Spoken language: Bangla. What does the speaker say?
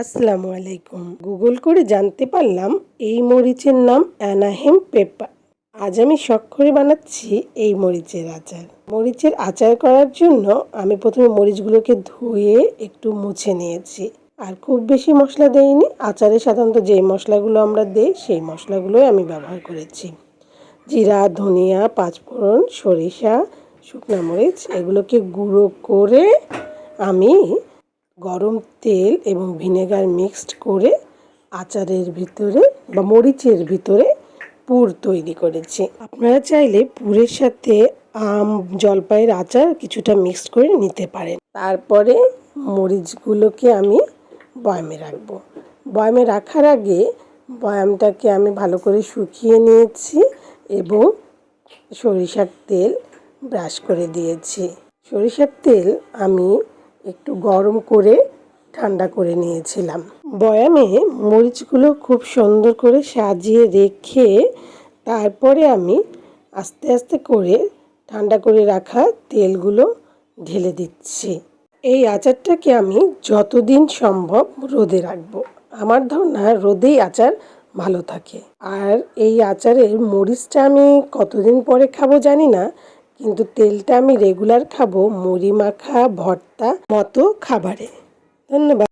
আসসালামু আলাইকুম। গুগল করে জানতে পারলাম এই মরিচের নাম অ্যানাহেম পেপার। আজ আমি শখ করে বানাচ্ছি এই মরিচের আচার। মরিচের আচার করার জন্য আমি প্রথমে মরিচগুলোকে ধুয়ে একটু মুছে নিয়েছি। আর খুব বেশি মশলা দেইনি। আচারে সাধারণত যেই মশলাগুলো আমরা দিই, সেই মশলাগুলোই আমি ব্যবহার করেছি। জিরা, ধনিয়া, পাঁচফোড়ন, সরিষা, শুকনো মরিচ, এগুলোকে গুঁড়ো করে আমি গরম তেল এবং ভিনেগার মিক্সড করে আচারের ভিতরে বা মরিচের ভিতরে পুর তৈরি করেছি। আপনারা চাইলে পুরের সাথে আম, জলপাইয়ের আচার কিছুটা মিক্সড করে নিতে পারেন। তারপরে মরিচগুলোকে আমি বয়ামে রাখব। বয়ামে রাখার আগে বয়ামটাকে আমি ভালো করে শুকিয়ে নিয়েছি এবং সরিষার তেল ব্রাশ করে দিয়েছি। সরিষার তেল আমি একটু গরম করে ঠান্ডা করে নিয়েছিলাম। বয়ামে মরিচগুলো খুব সুন্দর করে সাজিয়ে রেখে তারপরে আমি আস্তে আস্তে করে ঠান্ডা করে রাখা তেলগুলো ঢেলে দিচ্ছি। এই আচারটাকে আমি যতদিন সম্ভব রোদে রাখব। আমার ধারণা রোদেই আচার ভালো থাকে। আর এই আচারের মরিচটা আমি কতদিন পরে খাব জানি না কিন্তু তেলটা আমি রেগুলার খাব মুড়ি মাখা ভর্তা মতো খাবারে। ধন্যবাদ।